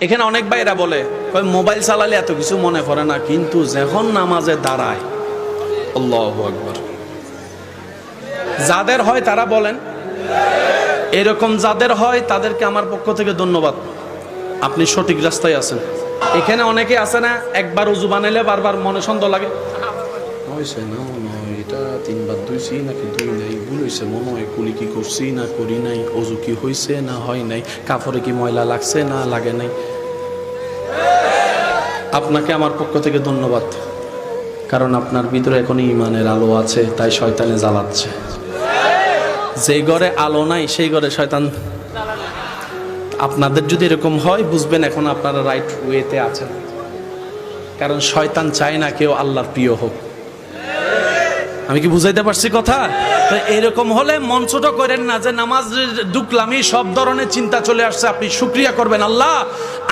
এখানে অনেক ভাইরা বলে মোবাইল চালালে এত কিছু মনে করে না, কিন্তু যখন নামাজে দাঁড়ায় যাদের হয় তারা বলেন, এরকম যাদের হয়, তাদেরকে আমার পক্ষ থেকে ধন্যবাদ। আপনি সঠিক রাস্তায় আছেন। এখানে অনেকে আছে না, একবার উজু বানাইলে বারবার মনে সন্দেহ লাগে। হয়েছে না মনে হয় এটা তিনবার ধুইছি নাকি ধুই নাই ভুল হয়েছে মনে হয় কুলি কি করছি না করি নাই অজু কি হয়েছে না হয় নাই কাপড়ে কি ময়লা লাগছে না লাগে নাই আপনাকে আমার পক্ষ থেকে ধন্যবাদ কারণ আপনার ভিতরে এখন ইমানের আলো আছে তাই শয়তানে জ্বালাচ্ছে যেই ঘরে আলো নাই সেই ঘরে শয়তান আপনাদের যদি এরকম হয় বুঝবেন এখন আপনারা রাইট ওয়েতে আছেন কারণ শয়তান চায় না কেউ আল্লাহর প্রিয় হোক আমি কি বুঝাইতে পারছি কথা? তো এরকম হলে মঞ্চটা করেন না যে নামাজ ঢুকলামই সব ধরনের চিন্তা চলে আসছে, আপনি শুক্রিয়া করবেন আল্লাহ।